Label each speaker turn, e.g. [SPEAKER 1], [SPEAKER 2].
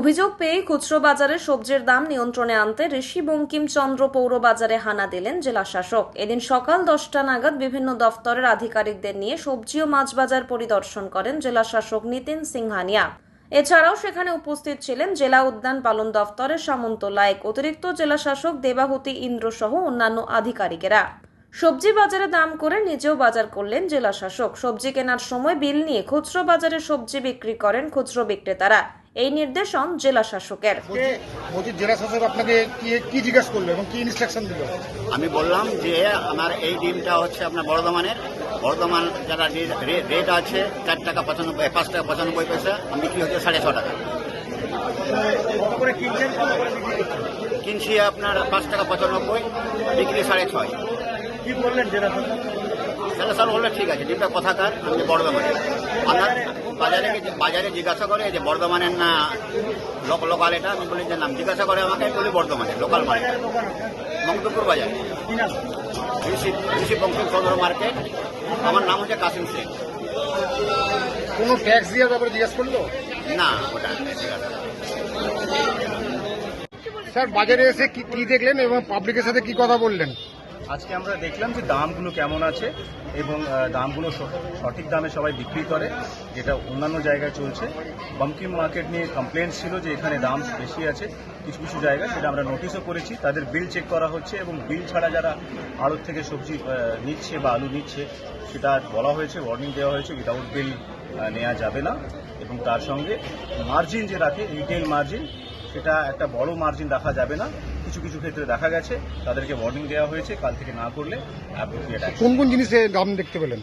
[SPEAKER 1] অভিযোগ পেয়ে খুচরো বাজারে সবজির দাম নিয়ন্ত্রণে আনতে ঋষি বঙ্কিমচন্দ্র পৌর বাজারে হানা দিলেন জেলা শাসক এদিন সকাল দশটা নাগাদ বিভিন্ন দফতরের আধিকারিকদের নিয়ে সবজি ও মাছ বাজার পরিদর্শন করেন জেলা শাসক নিতিন সিংহানিয়া। এছাড়াও সেখানে উপস্থিত ছিলেন জেলা উদ্যান পালন দফতরের সামন্ত লায়ক, অতিরিক্ত জেলা শাসক দেবাহুতি ইন্দ্র সহ অন্যান্য আধিকারিকেরা। সবজি বাজারে দাম করে নিজেও বাজার করলেন জেলা শাসক সবজি কেনার সময় বিল নিয়ে খুচরো বাজারে সবজি বিক্রি করেন খুচরো বিক্রেতারা। এই নির্দেশন জেলা শাসকের।
[SPEAKER 2] বলছি বলছি জেলা শাসক আপনাকে কি কি জিজ্ঞেস করল এবং কি ইনস্ট্রাকশন দিল?
[SPEAKER 3] আমি বললাম যে আমার এই ডিমটা হচ্ছে আপনার বর্ধমানের। বর্ধমান যারা রেট আছে চার টাকা পঁচানব্বই পাঁচ টাকা পঁচানব্বই পয়সা আমি বিক্রি হচ্ছে সাড়ে ছ টাকা। কিনছি আপনার পাঁচ টাকা পঁচানব্বই বিক্রি সাড়ে ছয়।
[SPEAKER 2] কি বললেন জেলা শাসক?
[SPEAKER 3] তাহলে স্যার বললে ঠিক আছে ডিমটা কথাকার আমি বর্ধমানের আমার বাজারে বাজারে জিজ্ঞাসা করে যে বর্ধমানের না লোক লোকাল এটা আমি বলি যে নাম জিজ্ঞাসা করে আমাকে আমি বলি বর্ধমানের লোকাল মার্কেট মঙ্গলপুর বাজার। ঋষি ঋষি বঙ্কিমচন্দ্র মার্কেট। আমার নাম হচ্ছে কাসিম শেখ
[SPEAKER 2] কোনো ট্যাক্স দেওয়ার ব্যাপারে জিজ্ঞেস করল?
[SPEAKER 3] না ওটা ঠিক আছে
[SPEAKER 2] স্যার বাজারে এসে কি কি দেখলেন এবং পাবলিকের সাথে কি কথা বললেন?
[SPEAKER 4] আজকে আমরা দেখলাম যে দামগুলো কেমন আছে এবং দামগুলো সঠিক দামে সবাই বিক্রি করে, যেটা অন্যান্য জায়গায় চলছে। বঙ্কিম মার্কেট নিয়ে কমপ্লেন ছিল যে এখানে দাম বেশি আছে, কিছু কিছু জায়গায়, সেটা আমরা নোটিশও করেছি। তাদের বিল চেক করা হচ্ছে এবং বিল ছাড়া যারা আড়ত থেকে সবজি নিচ্ছে বা আলু নিচ্ছে, সেটা বলা হয়েছে ওয়ার্নিং দেওয়া হয়েছে উইদাউট বিল নেওয়া যাবে না। এবং তার সঙ্গে মার্জিন যে রাখে রিটেল মার্জিন সেটা একটা বড় মার্জিন রাখা যাবে না। কিছু কিছু ক্ষেত্রে দেখা গেছে, তাদেরকে ওয়ার্নিং দেওয়া হয়েছে, কাল থেকে না করলে
[SPEAKER 2] কোন কোন জিনিসে দাম দেখতে পেলেন?